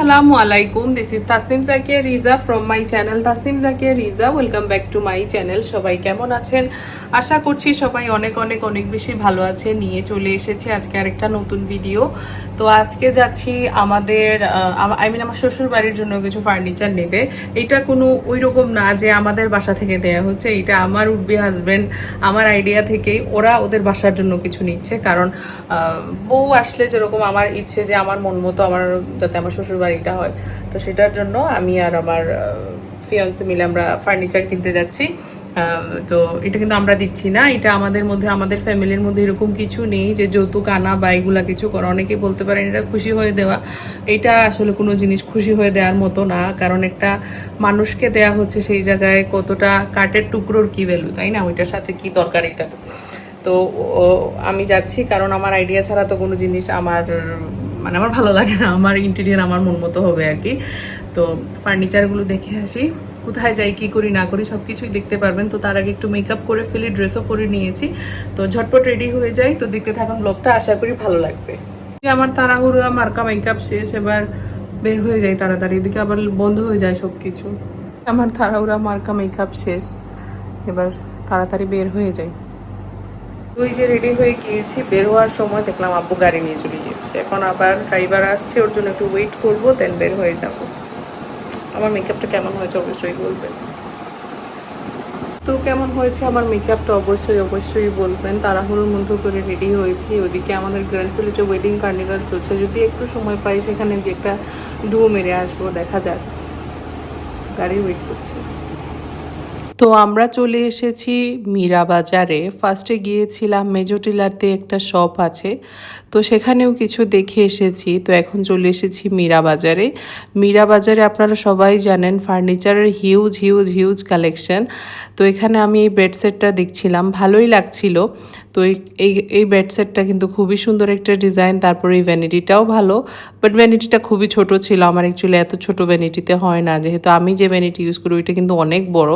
আসসালামু আলাইকুম this is Tasnim Zakia Riza from my channel Tasnim Zakia Riza welcome back to my channel সবাই কেমন আছেন? আশা করছি সবাই অনেক অনেক অনেক বেশি ভালো আছে নিয়ে চলে এসেছি আজকে আরেকটা নতুন ভিডিও তো আজকে যাচ্ছি আমাদের আই মিন আমার শ্বশুর বাড়ির জন্য কিছু ফার্নিচার নেবে। এটা কোনো ওই রকম না যে আমাদের বাসা থেকে দেয়া হচ্ছে। এটা আমার উডবি হাজবেন্ড আমার আইডিয়া থেকেই ওরা ওদের বাসার জন্য কিছু নিচ্ছে। কারণ বউ আসলে যেরকম আমার ইচ্ছে যে আমার মন মতো আমার, যাতে আমার শ্বশুর বাড়িটা হয়। তো সেটার জন্য আমি আর আমার ফিয়ন্সে মিলে আমরা ফার্নিচার কিনতে যাচ্ছি। তো এটা কিন্তু আমরা দিচ্ছি না। এটা আমাদের মধ্যে, আমাদের ফ্যামিলির মধ্যে এরকম কিছু নেই যে যৌতুক আনা বা এগুলা কিছু করা। অনেকেই বলতে পারেন, এটা খুশি হয়ে দেওয়া। এটা আসলে কোনো জিনিস খুশি হয়ে দেওয়ার মতো না। কারণ একটা মানুষকে দেয়া হচ্ছে সেই জায়গায় কতটা কাঠের টুকরোর কি ভ্যালু তাই না? ওইটার সাথে কি দরকার এটা তো? ও- আমি যাচ্ছি। কারণ আমার আইডিয়া ছাড়া তো কোনো জিনিস আমার মানে আমার ভালো লাগে না, আমার ইন্টেরিয়ার আমার মন মতো হবে আর কি। তো ফার্নিচারগুলো দেখে আসি, কোথায় যাই, কি করি, না করি সব কিছুই দেখতে পারবেন। তো তার আগে একটু মেকআপ করে ফেলি ড্রেসও করে নিয়েছি। তো ঝটপট রেডি হয়ে যাই, তো দেখতে থাকুন ব্লগটা আশা করি ভালো লাগবে। আমার তাড়াহুড়া, মার্কা মেকআপ শেষ, এবার বের হয়ে যায় তাড়াতাড়ি, এদিকে আবার বন্ধ হয়ে যায় সব কিছু আমার তাড়াহুড়া, মার্কা মেকআপ শেষ, এবার তাড়াতাড়ি বের হয়ে যায় ওই যে রেডি হয়ে গিয়েছি, বের হওয়ার সময় দেখলাম আব্বু গাড়ি নিয়ে চলে গিয়েছে। এখন আবার ড্রাইভার আসছে, ওর জন্য একটু ওয়েট করব দেন বের হয়ে যাব। আমার মেকআপটা কেমন হয়েছে অবশ্যই বলবেন তো কেমন হয়েছে আমার মেকআপটা অবশ্যই অবশ্যই বলবেন। তাড়াহুড়োর মধ্যে করে রেডি হয়েছি। ওদিকে আমাদের গ্র্যান্ড সিলেটে ওয়েডিং কার্নিভাল চলছে, যদি একটু সময় পাই, সেখানে একটা ডুও মেরে আসব, দেখা যাক। গাড়ি ওয়েট করছি। তো আমরা চলে এসেছি মীরা বাজারে। ফার্স্টে গিয়েছিলাম মেজোটিলাতে একটা শপ আছে। তো সেখানেও কিছু দেখে এসেছি। তো এখন চলে এসেছি মীরা বাজারে। মীরা বাজারে আপনারা সবাই জানেন ফার্নিচারের হিউজ হিউজ হিউজ কালেকশন তো এখানে আমি এই বেডসেটটা দেখছিলাম। ভালোই লাগছিল। তো এই- এই এই বেড সেটটা কিন্তু খুবই সুন্দর একটা ডিজাইন তারপরে এই ভ্যানিটিটাও ভালো বাট ভ্যানিটিটা খুবই ছোট ছিল, আমার অ্যাকচুয়ালি এত ছোট ভ্যানিটিতে হয় না, যেহেতু আমি যে ভ্যানিটি ইউজ করি, ওইটা কিন্তু অনেক বড়,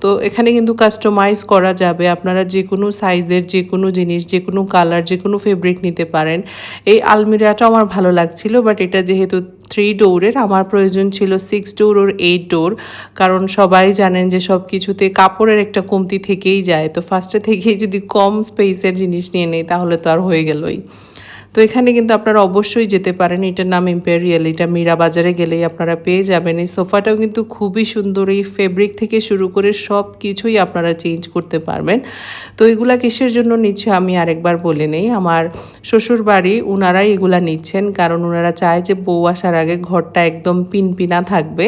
তো এখানে কিন্তু কাস্টমাইজ করা যাবে, আপনারা যে কোনো সাইজের যে কোনো জিনিস যে কোনো কালার যে কোনো ফেব্রিক নিতে পারেন, এই আলমিরাটা আমার ভালো লাগছিল বাট এটা যেহেতু থ্রি ডোরের আমার প্রয়োজন ছিল six door or eight door কারণ সবাই জানেন যে সব কিছুতে কাপড়ের একটা কমতি থেকেই যায়। তো ফার্স্টে থেকেই যদি কম স্পেসের জিনিস নিয়ে নেই, তাহলে তো আর হয়ে গেলই। তো এখানে কিন্তু আপনারা অবশ্যই যেতে পারেন। এটার নাম ইম্পেরিয়াল এটা মীরা বাজারে গেলেই আপনারা পেয়ে যাবেন। এই সোফাটাও কিন্তু খুবই সুন্দর। এই ফেব্রিক থেকে শুরু করে সব কিছুই আপনারা চেঞ্জ করতে পারবেন। তো এগুলা কিসের জন্য নিচ্ছে আমি আরেকবার বলে নেই। আমার শ্বশুর বাড়ি ওনারাই এগুলা নিচ্ছেন। কারণ ওনারা চায় যে বউ আসার আগে ঘরটা একদম পিনপিনা থাকবে।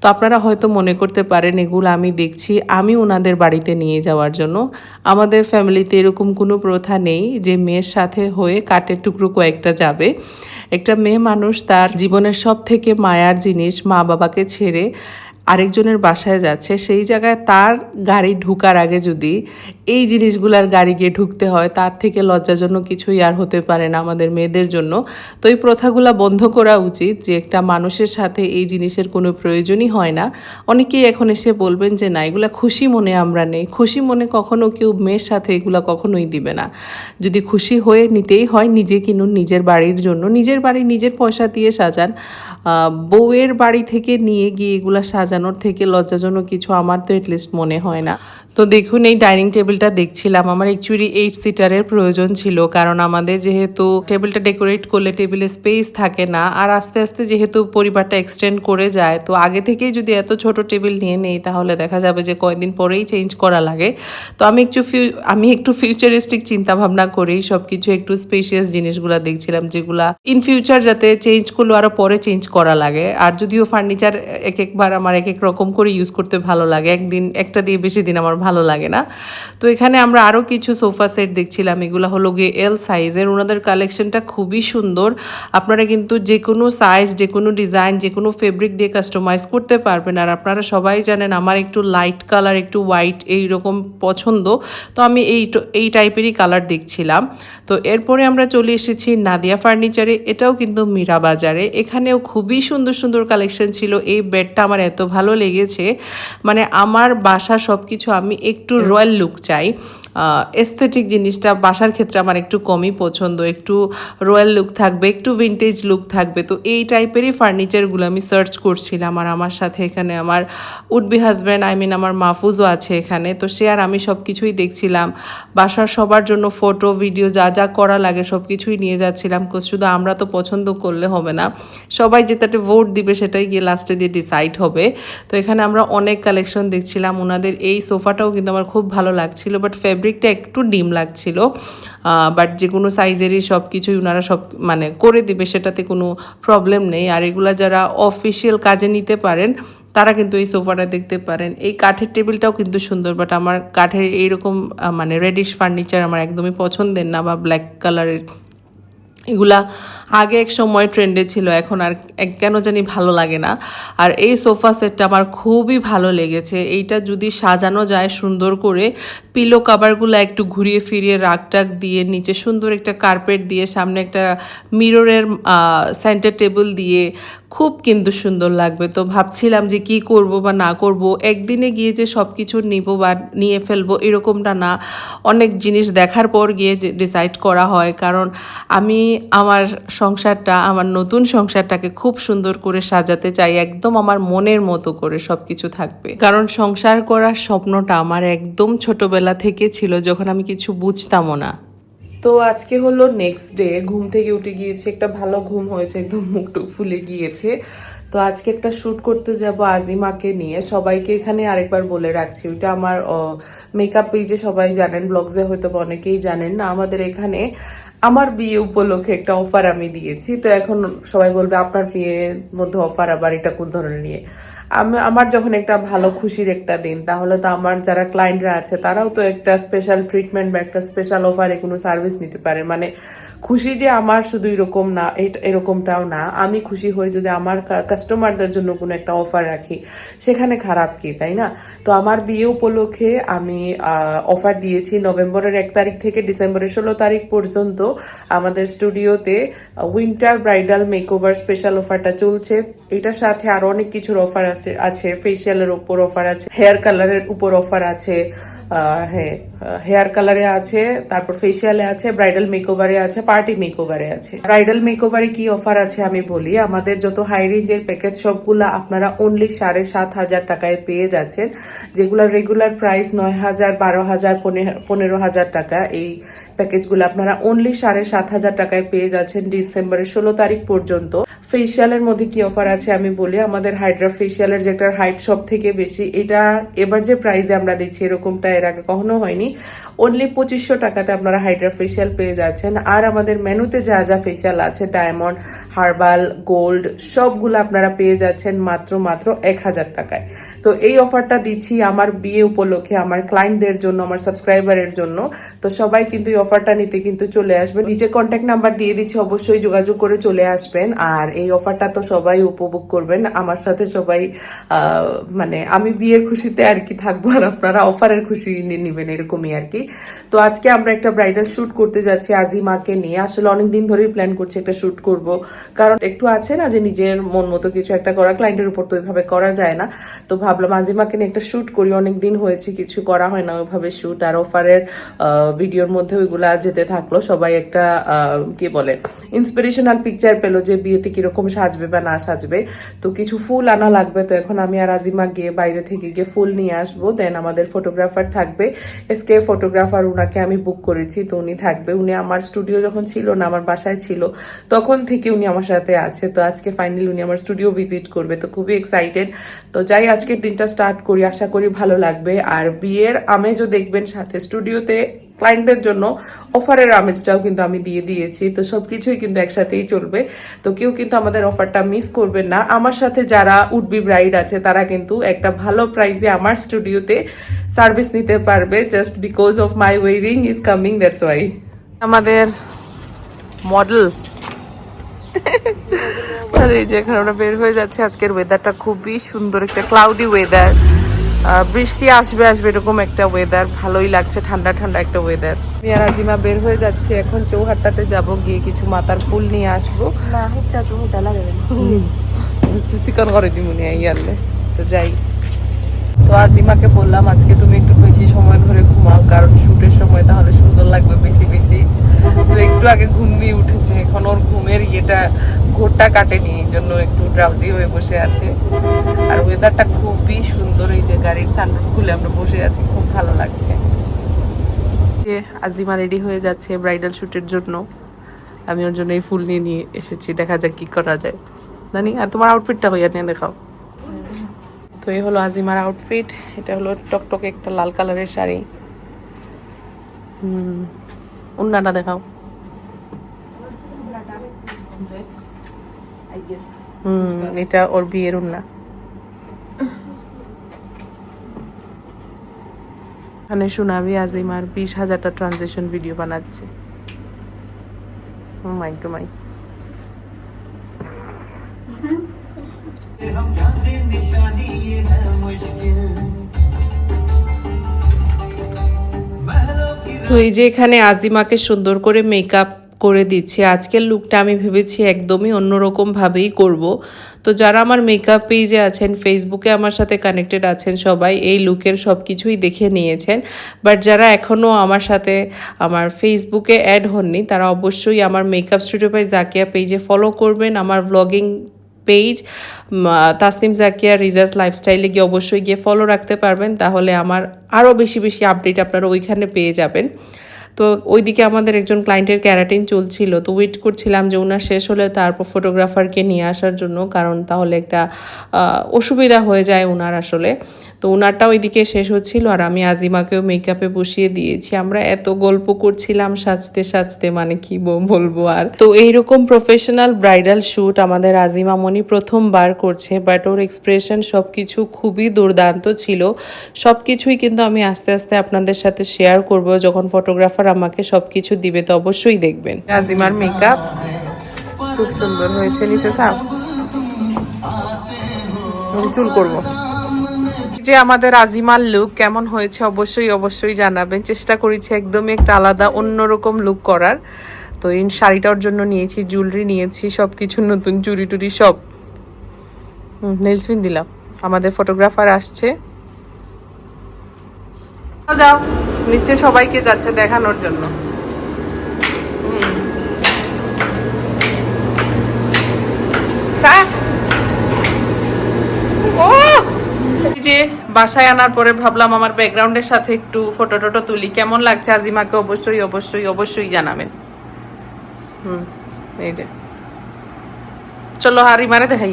তো আপনারা হয়তো মনে করতে পারেন, এগুলো আমি দেখছি। আমি ওনাদের বাড়িতে নিয়ে যাওয়ার জন্য। আমাদের ফ্যামিলিতে এরকম কোনো প্রথা নেই যে মেয়ের সাথে হয়ে কাঠের টুকরো কয়েকটা যাবে। একটা মেয়ে মানুষ তার জীবনের সব থেকে মায়ার জিনিস মা বাবাকে ছেড়ে আরেকজনের বাসায় যাচ্ছে, সেই জায়গায় তার গাড়ি ঢুকার আগে যদি এই জিনিসগুলার গাড়ি গিয়ে ঢুকতে হয়, তার থেকে লজ্জাজনক কিছুই আর হতে পারে না আমাদের মেয়েদের জন্য। তো এই প্রথাগুলা বন্ধ করা উচিত যে একটা মানুষের সাথে এই জিনিসের কোনো প্রয়োজনই হয় না। অনেকেই এখন এসে বলবেন যে, না, এগুলা খুশি মনে আমরা নেই। খুশি মনে কখনো কেউ মেয়ের সাথে এগুলা কখনোই দিবে না। যদি খুশি হয়ে নিতেই হয়, নিজে কিনুন, নিজের বাড়ির জন্য। নিজের বাড়ি নিজের পয়সা দিয়ে সাজান। বউয়ের বাড়ি থেকে নিয়ে গিয়ে এগুলা সাজানোর থেকে লজ্জাজনক কিছু আমার তো এটলিস্ট মনে হয় না। তো দেখুন, এই ডাইনিং টেবিলটা দেখছিলাম। আমার অ্যাকচুয়ালি এইট সিটারের প্রয়োজন ছিল, কারণ আমাদের যেহেতু টেবিলটা ডেকোরেট করলে টেবিলে স্পেস থাকে না, আর আস্তে আস্তে যেহেতু পরিবারটা এক্সটেন্ড করে যায়, তো আগে থেকেই যদি এত ছোট টেবিল নিয়ে নেই, তাহলে দেখা যাবে যে কয়েকদিন পরেই চেঞ্জ করা লাগে। তো আমি একটু ফিউ, আমি একটু ফিউচারিস্টিক চিন্তা ভাবনা করেই সব কিছু একটু স্পেশিয়াস জিনিসগুলো দেখছিলাম, যেগুলা ইন ফিউচার যাতে চেঞ্জ করলেও আরও পরে চেঞ্জ করা লাগে। আর যদিও ফার্নিচার এক একবার আমার এক এক রকম করে ইউজ করতে ভালো লাগে, একদিন, একটা দিয়ে বেশি দিন আমার ভালো লাগে না। তো এখানে আমরা আরও কিছু সোফা সেট দেখছিলাম, এগুলো হলো গিয়ে এল সাইজের ওনাদের কালেকশনটা খুবই সুন্দর। আপনারা কিন্তু যে কোনো সাইজ যে কোনো ডিজাইন যে কোনো ফেব্রিক দিয়ে কাস্টমাইজ করতে পারবেন। আর আপনারা সবাই জানেন আমার একটু লাইট কালার একটু হোয়াইট এই রকম পছন্দ। তো আমি এই এই টাইপেরই কালার দেখছিলাম। তো এরপরে আমরা চলে এসেছি নাদিয়া ফার্নিচারে এটাও কিন্তু মীরা বাজারে। এখানেও খুবই সুন্দর সুন্দর কালেকশন ছিল। এই বেডটা আমার এত ভালো লেগেছে। মানে আমার বাসা সব কিছু আমি একটু রয়্যাল লুক চাই। এস্থেটিক জিনিসটা বাসার ক্ষেত্রে আমার একটু কমই পছন্দ, একটু রয়্যাল লুক থাকবে, একটু ভিন্টেজ লুক থাকবে। তো এই টাইপেরই ফার্নিচারগুলো আমি সার্চ করছিলাম আর আমার সাথে এখানে আমার উডবি হাজব্যান্ড আই মিন আমার মাহফুজও আছে এখানে। তো সে আর আমি সব কিছুই দেখছিলাম। বাসার সবার জন্য ফটো ভিডিও যা যা করা লাগে সব কিছুই নিয়ে যাচ্ছিলাম। শুধু আমরা তো পছন্দ করলে হবে না। সবাই যেটাতে ভোট দিবে সেটাই গিয়ে লাস্টে দিয়ে ডিসাইড হবে। তো এখানে আমরা অনেক কালেকশন দেখছিলাম। ওনাদের এই সোফাটাও কিন্তু আমার খুব ভালো লাগছিল। বাট ফেব্রিকটা একটু ডিম লাগছিল বাট যে কোনো সাইজেরই সব কিছুই ওনারা সব মানে করে দিবে, সেটাতে কোনো প্রবলেম নেই। আর এগুলা যারা অফিসিয়াল কাজে নিতে পারেন, তারা কিন্তু এই সোফাটা দেখতে পারেন। এই কাঠের টেবিলটাও কিন্তু সুন্দর বাট আমার কাঠের এইরকম মানে রেডিশ ফার্নিচার আমার একদমই পছন্দের না, বা ব্ল্যাক কালারের এগুলা আগে এক সময় ট্রেন্ডে ছিল, এখন আর কেন জানি ভালো লাগে না। আর এই সোফা সেটটা আমার খুবই ভালো লেগেছে। এইটা যদি সাজানো যায় সুন্দর করে পিলো কাভারগুলো একটু ঘুরিয়ে ফিরিয়ে রাগ টাক দিয়ে, নিচে সুন্দর একটা কার্পেট দিয়ে, সামনে একটা মিররের সেন্টার টেবিল দিয়ে, খুব কিন্তু সুন্দর লাগবে। তো ভাবছিলাম যে কি করব বা না করব, একদিনে গিয়ে যে সব কিছু নিব বা নিয়ে ফেলব, এরকমটা না। অনেক জিনিস দেখার পর গিয়ে যে ডিসাইড করা হয়। কারণ আমি আমার সংসারটা, আমার নতুন সংসারটাকে খুব সুন্দর করে সাজাতে চাই, একদম আমার মনের মতো করে সব কিছু থাকবে। কারণ সংসার করার স্বপ্নটা আমার একদম ছোটবেলা থেকে ছিল, যখন আমি কিছু বুঝতামও না। তো আজকে হলো নেক্সট ডে ঘুম থেকে উঠে গিয়েছে, একটা ভালো ঘুম হয়েছে, একদম মুখ টুক ফুলে গিয়েছে। তো আজকে একটা শ্যুট করতে যাব আজিমাকে নিয়ে। সবাইকে এখানে আরেকবার বলে রাখছি, ওইটা আমার মেকআপ পেজে সবাই জানেন ব্লগসে হয়তো অনেকেই জানেন না, আমাদের এখানে আমার বিয়ে উপলক্ষে একটা অফার আমি দিয়েছি। তো এখন সবাই বলবে, আপনার বিয়ের মধ্যে অফার আবার এটা কোন ধরনের নিয়ে? আমি, আমার যখন একটা ভালো খুশির একটা দিন, তাহলে তো আমার যারা ক্লায়েন্টরা আছে, তারাও তো একটা স্পেশাল ট্রিটমেন্ট বা একটা স্পেশাল অফারে কোনো সার্ভিস নিতে পারে। মানে খুশি যে আমার শুধু এরকম না এরকমটাও না। আমি খুশি হই যদি আমার কাস্টমারদের জন্য কোনো একটা অফার রাখি, সেখানে খারাপ কি, তাই না? তো আমার বিয়ে উপলক্ষে আমি অফার দিয়েছি নভেম্বরের এক তারিখ থেকে ডিসেম্বরের ষোলো তারিখ পর্যন্ত আমাদের স্টুডিওতে উইন্টার ব্রাইডাল মেকওভার স্পেশাল অফারটা চলছে। এটার সাথে আরও অনেক কিছুর অফার আছে আছে ফেসিয়ালের উপর অফার আছে হেয়ার কালারের উপর অফার আছে হ্যাঁ। হেয়ার কালারে আছে, তারপর ফেসিয়ালে আছে ব্রাইডাল মেকওভারে আছে পার্টি মেকওভারে আছে। ব্রাইডাল মেকওভারে কি অফার আছে আমি বলি, আমাদের যত হাই রেঞ্জের প্যাকেজ সবগুলো আপনারা অনলি সাড়ে সাত হাজার টাকায় পেয়ে যাচ্ছেন যেগুলোর রেগুলার প্রাইস নয় হাজার, বারো হাজার, পনে- পনেরো হাজার টাকা, এই প্যাকেজগুলো আপনারা অনলি সাড়ে সাত হাজার টাকায় পেয়ে যাচ্ছেন ডিসেম্বরের ষোলো তারিখ পর্যন্ত। ফেসিয়ালের মধ্যে কি অফার আছে আমি বলি, আমাদের হাইড্রা ফেসিয়ালের যেটা হাইট সব থেকে বেশি, এটা এবার যে প্রাইসে আমরা দিচ্ছি, এরকমটা এর আগে কখনো হয়নি। অনলি পঁচিশশো টাকাতে আপনারা হাইড্রা ফেশিয়াল পেয়ে যাচ্ছেন। আর আমাদের মেনুতে যা যা ফেসিয়াল আছে ডায়মন্ড হার্বাল গোল্ড সবগুলো আপনারা পেয়ে যাচ্ছেন মাত্র মাত্র এক হাজার টাকায়। তো এই অফারটা দিচ্ছি আমার বিয়ে উপলক্ষে, আমার ক্লায়েন্টদের জন্য, আমার সাবস্ক্রাইবারের জন্য। তো সবাই কিন্তু এই অফারটা নিতে কিন্তু চলে আসবেন নিচে কন্ট্যাক্ট নাম্বার দিয়ে দিচ্ছি, অবশ্যই যোগাযোগ করে চলে আসবেন। আর এই অফারটা তো সবাই উপভোগ করবেন। আমার সাথে সবাই মানে আমি বিয়ের খুশিতে আর কি থাকব, আর আপনারা অফারের খুশি নিয়ে নেবেন এরকমই আর কি। তো আজকে আমরা একটা ব্রাইডাল শ্যুট করতে যাচ্ছি আজিমাকে নিয়ে। আসলে অনেকদিন ধরেই প্ল্যান করছি একটা শ্যুট করব। কারণ একটু আছে না যে নিজের মন মতো কিছু একটা করা ক্লায়েন্টের উপর তো ওইভাবে করা যায় না। তো ভাবলাম, আজিমাকে নিয়ে একটা শুট করি অনেক দিন হয়েছে, কিছু করা হয় না ওইভাবে শ্যুট আর অফারের ভিডিওর মধ্যে ওইগুলা যেতে থাকল। সবাই একটা কি বলে ইন্সপিরেশনাল পিকচার পেল যে বিয়েতে কীরকম সাজবে বা না সাজবে। তো কিছু ফুল আনা লাগবে। তো এখন আমি আর আজিমা গিয়ে বাইরে থেকে গিয়ে ফুল নিয়ে আসব। দেন আমাদের ফটোগ্রাফার থাকবে। এসকে ফটোগ্রাফার উনাকে আমি বুক করেছি। তো উনি থাকবে। উনি আমার স্টুডিও যখন ছিল না, আমার বাসায় ছিল, তখন থেকে উনি আমার সাথে আছে। তো আজকে ফাইনালি উনি আমার স্টুডিও ভিজিট করবে। তো খুবই এক্সাইটেড তো যাই আজকের দিনটা স্টার্ট করি আশা করি ভালো লাগবে। আর বিয়ের আমেজও দেখবেন সাথে স্টুডিওতে ক্লায়েন্টদের জন্য অফারের আমেজটাও কিন্তু আমি দিয়ে দিয়েছি। তো সবকিছুই কিন্তু একসাথেই চলবে। তো কেউ কিন্তু আমাদের অফারটা মিস করবেন না। আমার সাথে যারা উডবি ব্রাইড আছে তারা কিন্তু একটা ভালো প্রাইসে আমার স্টুডিওতে সার্ভিস নিতে পারবে just because of my wearing is coming that's why আমাদের মডেল আর এই যে এখন আমরা বের হয়ে যাচ্ছি আজকের ওয়েদারটা খুবই সুন্দর একটা ক্লাউডি ওয়েদার বৃষ্টি আসবে আসবে এরকম একটা ওয়েদার ভালোই লাগছে ঠান্ডা ঠান্ডা একটা ওয়েদার আমি আর আজিমা বের হয়ে যাচ্ছি এখন চৌহাট্টাতে যাব গিয়ে কিছু মাতার ফুল নিয়ে আসব। না হিটটা তো হিটা লাগে চিকন করে দিমুনি ইয়ারলে তো যাই। তো আজিমাকে বললাম আজকে তুমি একটু বেশি সময় ধরে ঘুমাও কারণ শুটের সময় তাহলে সুন্দর লাগবে বেশি বেশি। একটু আগে ঘুম দিয়ে উঠেছে। এখন ওর ঘুমের ইয়েটা, ঘোরটা কাটেনি, এই জন্য একটু ড্রাউজি হয়ে বসে আছে। আর ওয়েদারটা খুবই সুন্দর, এই যে গাড়ির সানরুফ খুলে আমরা বসে আছি, খুব ভালো লাগছে। যে আজিমা রেডি হয়ে যাচ্ছে ব্রাইডাল শুটের জন্য। আমি ওর জন্য এই ফুল নিয়ে নিয়ে এসেছি, দেখা যাক কি করা যায়। জানি আর তোমার আউটফিটটা হইয়া নিয়ে দেখাও। তো এই হলো আজিমার আউটফিট এটা হলো টকটকে একটা লাল কালারের শাড়ি। হুম উন্নাটা দেখাও। হুম এটা ওর বিয়ের উন্না। এখানে শোনাবি আজিমার বিশ হাজারটা ট্রানজেকশন ভিডিও বানাচ্ছে। মাই তো মাই তো এই যে এখানে আজিমাকে সুন্দর করে মেকআপ করে দিচ্ছি। আজকের লুকটা আমি ভেবেছি একদমই অন্যরকম ভাবেই করব। তো যারা আমার মেকআপ পেজে আছেন ফেসবুকে আমার সাথে কানেক্টেড আছেন সবাই, এই লুকের সব কিছুই দেখে নিয়েছেন। বাট যারা এখনও আমার সাথে, আমার ফেসবুকে অ্যাড হননি, তারা অবশ্যই আমার মেকআপ স্টুডিও বাই জাকিয়া পেজে ফলো করবেন। আমার ব্লগিং পেজ তাসনিম জাকিয়া রিজাস লাইফস্টাইলে গিয়ে অবশ্যই গিয়ে ফলো রাখতে পারবেন। তাহলে আমার আরও বেশি বেশি আপডেট আপনারা ওইখানে পেয়ে যাবেন। তো ওইদিকে আমাদের একজন ক্লায়েন্টের ক্যারাটিন চলছিল। তো ওয়েট করছিলাম যে ওনার শেষ হলে তারপর ফটোগ্রাফারকে নিয়ে আসার জন্য, কারণ তাহলে একটা অসুবিধা হয়ে যায় ওনার আসলে। তো ওনারটা ওইদিকে শেষ হচ্ছিল আর আমি আজিমাকেও মেকআপে বসিয়ে দিয়েছি। আমরা এত গল্প করছিলাম সাজতে সাজতে মানে কি বলব আর। তো এইরকম প্রফেশনাল ব্রাইডাল শ্যুট আমাদের আজিমা মনি প্রথমবার করছে বাট ওর এক্সপ্রেশন সব কিছু খুবই দুর্দান্ত ছিল। সব কিছুই কিন্তু আমি আস্তে আস্তে আপনাদের সাথে শেয়ার করব। যখন ফটোগ্রাফার আমাকে সব কিছু দিবে, তো অবশ্যই দেখবেন। রাজিমার মেকআপ খুব সুন্দর হয়েছে, নিচে সাপ চুল করব। যে আমাদের আজিমার লুক কেমন হয়েছে অবশ্যই অবশ্যই জানাবেন। চেষ্টা করেছি একদমই একটা আলাদা, অন্যরকম লুক করার। তো এই শাড়িটার জন্য নিয়েছি জুয়েলারি নিয়েছি সব কিছু নতুন চুরি টুরি সব। নেলস পিন দিলাম। আমাদের ফটোগ্রাফার আসছে। যাও। নিচে সবাইকে যাচ্ছে দেখানোর জন্য। যে বাসায় আনার পরে ভাবলাম আমার ব্যাকগ্রাউন্ডের সাথে একটু ফটো টটো তুলি। কেমন লাগছে আজিমাকে? অবশ্যই অবশ্যই অবশ্যই জানাবেন। হুম, এই যে। চলো হারি মারে দেখাই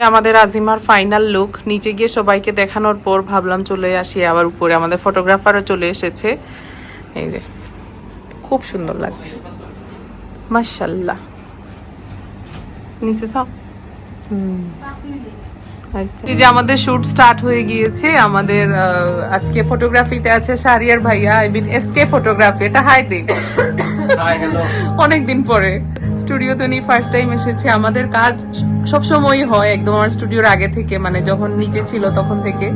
আমাদের আজিমার ফাইনাল লুক নিচে গিয়ে সবাইকে দেখানোর পর ভাবলাম চলে আসি আবার উপরে। আমাদের ফটোগ্রাফারও চলে এসেছে। এই যে খুব সুন্দর লাগছে। মাশাল্লাহ নিচে সব আচ্ছা। যে আমাদের শুট স্টার্ট হয়ে গিয়েছে আমাদের আজকে ফটোগ্রাফিতে আছে শারিয়ার ভাইয়া আই মিন এসকে ফটোগ্রাফি এটা হাই দিন অনেকদিন পরে। স্টুডিওতে উনি ফার্স্ট টাইম এসেছে। আমাদের কাজ সবসময় হয় একদম আমার স্টুডিওর আগে থেকে মানে যখন নিচে ছিল তখন থেকে।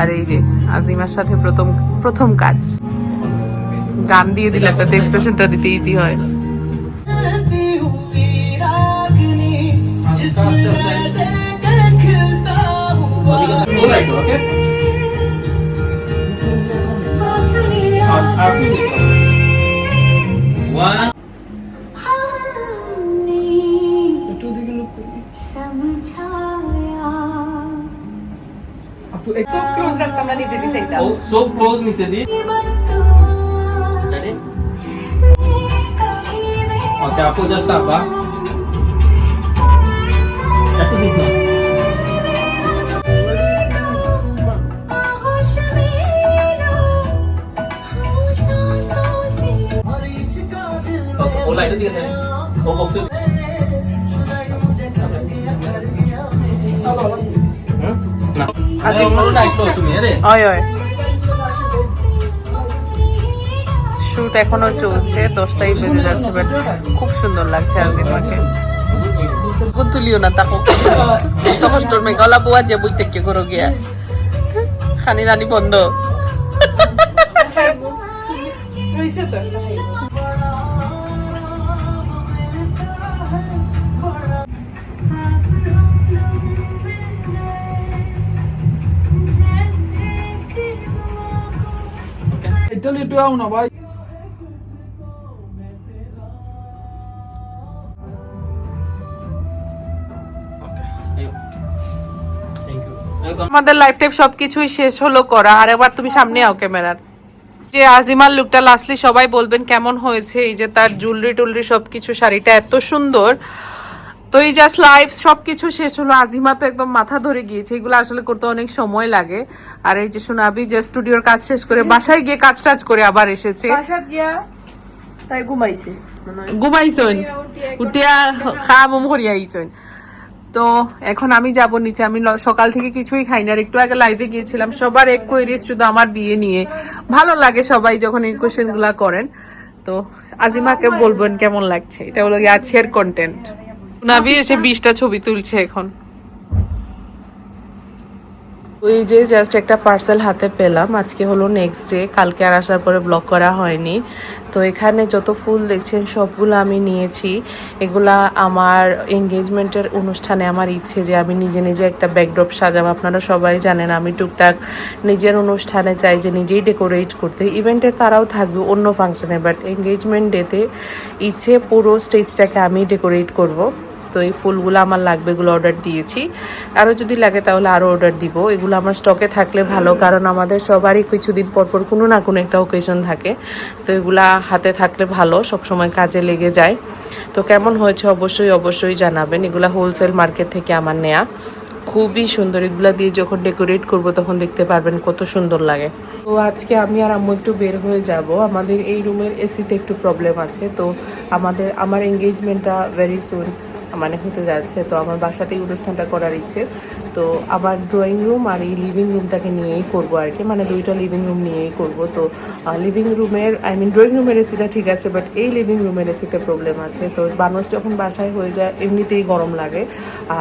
আর এই যে আজিমার সাথে প্রথম প্রথম কাজ। গান দিয়ে দিলে একটা এক্সপ্রেশনটা দিতে ইজি হয়। Okay. আপু একদম ক্লোজ রাখতাম না নিজে দিছে এটা ও সো ক্লোজ নিচে দি। ওকে আপু জাস্ট আপা যাবে ওই ওই শুট এখনও চলছে দশটাই বেজে যাচ্ছে বাট খুব সুন্দর লাগছে আজিমাকে। তুলিও না তাকো। তখন তোর মেয়ে গলা বোয়া যে বইতে কে করো গিয়া। খানি দানি বন্ধ। রইছে তো। ইতালি একটু আও না, ভাই। আমাদের লাইফ টাইপ সবকিছুই শেষ হলো, করা। আর এবার তুমি সামনে আও ক্যামেরার। যে আজিমার লুকটা লাস্টলি সবাই বলবেন কেমন হয়েছে, এই যে তার জুলরি টুলরি সবকিছু, শাড়িটা এত সুন্দর। তো এই জাস্ট লাইফ সব কিছু শেষ হলো। আজিমা তো একদম মাথা ধরে গিয়েছে। এগুলো আসলে করতে অনেক সময় লাগে। আর এই যে শোনাবি যে স্টুডিওর কাজ শেষ করে বাসায় গিয়ে কাজ টাজ করে আবার এসেছে। বাসাত গিয়া তাই ঘুমাইছে। ঘুমাইছইন উঠিয়া খা মুম করিয়া আইছইন তো এখন আমি যাব নিচে। আমি সকাল থেকে কিছুই খাই না। আর একটু আগে লাইভে গিয়েছিলাম। সবার এক কোয়েরিজ শুধু আমার বিয়ে নিয়ে। ভালো লাগে সবাই যখন এই কোশ্চেনগুলা করেন। তো আজিমাকে বলবেন কেমন লাগছে? এটা হলো আজকের কন্টেন্ট নাবি এসে বিশটা ছবি তুলছে এখন। ওই যে জাস্ট একটা পার্সেল হাতে পেলাম, আজকে হলো নেক্সট ডে কালকে আর আসার পরে ব্লক করা হয়নি। তো এখানে যত ফুল দেখছেন, সবগুলো আমি নিয়েছি। এগুলা আমার এঙ্গেজমেন্টের অনুষ্ঠানে আমার ইচ্ছে যে আমি নিজে নিজে একটা ব্যাকড্রপ সাজাবো। আপনারা সবাই জানেন, আমি টুকটাক নিজের অনুষ্ঠানে চাই যে নিজেই ডেকোরেট করতে। ইভেন্টের তারাও থাকবে অন্য ফাংশনে বাট এঙ্গেজমেন্ট ডেতে ইচ্ছে পুরো স্টেজটাকে আমি ডেকোরেট করব। তো এই ফুলগুলো আমার লাগবে, এগুলো অর্ডার দিয়েছি। আরও যদি লাগে তাহলে আরও অর্ডার দিব। এগুলো আমার স্টকে থাকলে ভালো, কারণ আমাদের সবারই কিছুদিন পর পর কোনো না কোনো একটা ওকেশন থাকে। তো এগুলা হাতে থাকলে ভালো সব সময় কাজে লেগে যায়। তো কেমন হয়েছে অবশ্যই অবশ্যই জানাবেন। এগুলা হোলসেল মার্কেট থেকে আমার নেয়া। খুবই সুন্দর। এগুলো দিয়ে যখন ডেকোরেট করব তখন দেখতে পারবেন কত সুন্দর লাগে। তো আজকে আমি আর আম্মু একটু বের হয়ে যাব। আমাদের এই রুমের এসিতে একটু প্রবলেম আছে। তো আমাদের, আমার এঙ্গেজমেন্টটা ভেরি সুন মানে হতে যাচ্ছে, তো আমার বাসাতেই অনুষ্ঠানটা করার ইচ্ছে। তো আমার ড্রয়িং রুম আর এই লিভিং রুমটাকে নিয়েই করব আর কি মানে দুইটা লিভিং রুম নিয়েই করব। তো লিভিং রুমের আই মিন ড্রয়িং রুমের এসিটা ঠিক আছে বাট এই লিভিং রুমের এসিতে প্রবলেম আছে। তো মানুষ যখন বাসায় হয়ে যায়, এমনিতেই গরম লাগে।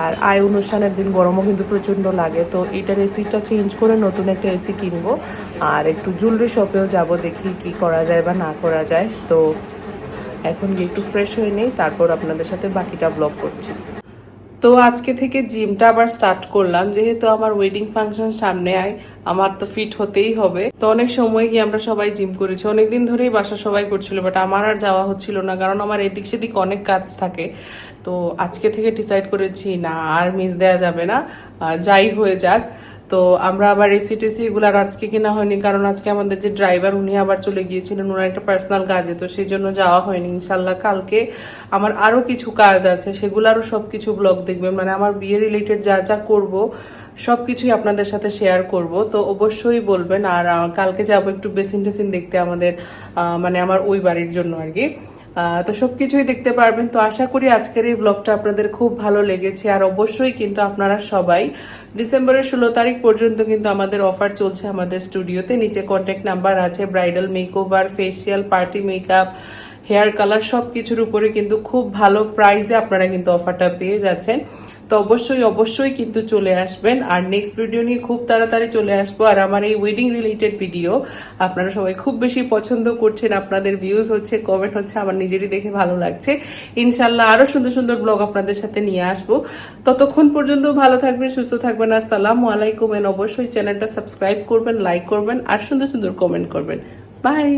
আর আয় অনুষ্ঠানের দিন গরমও কিন্তু প্রচণ্ড লাগে। তো এটার এসিটা চেঞ্জ করে নতুন একটা এসি কিনবো। আর একটু জুয়েলারি শপেও যাব, দেখি কি করা যায় বা না করা যায়। তো এখন একটু ফ্রেশ হয়ে নেই, তারপর আপনাদের সাথে বাকিটা ব্লগ করছি। তো আজকে থেকে জিমটা আবার স্টার্ট করলাম, যেহেতু আমার ওয়েডিং ফাংশন সামনে আয়, আমার তো ফিট হতেই হবে। তো অনেক সময় গিয়ে আমরা সবাই জিম করেছি, অনেকদিন ধরেই বাসা সবাই করছিল বাট আমার আর যাওয়া হচ্ছিল না, কারণ আমার এদিক সেদিক অনেক কাজ থাকে। তো আজকে থেকে ডিসাইড করেছি, না, আর মিস দেওয়া যাবে না। যাই হয়ে যাক। তো আমরা আবার এসি টেসি এগুলো আর আজকে কেনা হয়নি, কারণ আজকে আমাদের যে ড্রাইভার উনি আবার চলে গিয়েছিলেন, ওনার একটা পার্সোনাল কাজে, তো সেই জন্য যাওয়া হয়নি। ইনশাল্লাহ কালকে আমার আরও কিছু কাজ আছে সেগুলো আরও সবকিছু ব্লগ দেখবেন। মানে আমার বিয়ে রিলেটেড যা যা করব, সবকিছুই আপনাদের সাথে শেয়ার করব। তো অবশ্যই বলবেন, আর কালকে যাব একটু বেসিন টেসিন দেখতে আমাদের মানে আমার ওই বাড়ির জন্য আর কি। আহ, সব কিছুই দেখতে পারবেন। তো আশা করি আজকের এই ব্লগটা আপনাদের খুব ভালো লেগেছে। আর অবশ্যই কিন্তু আপনারা সবাই ডিসেম্বরের ষোলো তারিখ পর্যন্ত কিন্তু আমাদের অফার চলছে আমাদের স্টুডিওতে নিচে কন্ট্যাক্ট নাম্বার আছে bridal makeover facial party makeup hair colour সব কিছুর উপরে কিন্তু খুব ভালো প্রাইসে আপনারা কিন্তু অফারটা পেয়ে যাচ্ছেন। তো অবশ্যই অবশ্যই কিন্তু চলে আসবেন। আর নেক্সট ভিডিও নিয়ে খুব তাড়াতাড়ি চলে আসব। আর আমার এই ওয়েডিং রিলেটেড ভিডিও আপনারা সবাই খুব বেশি পছন্দ করছেন, আপনাদের ভিউজ হচ্ছে কমেন্ট হচ্ছে, আমার নিজেরই দেখে ভালো লাগছে। ইনশাল্লাহ আরও সুন্দর সুন্দর ব্লগ আপনাদের সাথে নিয়ে আসব। ততক্ষণ পর্যন্ত ভালো থাকবেন, সুস্থ থাকবেন। আসসালামু আলাইকুম অবশ্যই চ্যানেলটা সাবস্ক্রাইব করবেন লাইক করবেন, আর সুন্দর সুন্দর কমেন্ট করবেন। বাই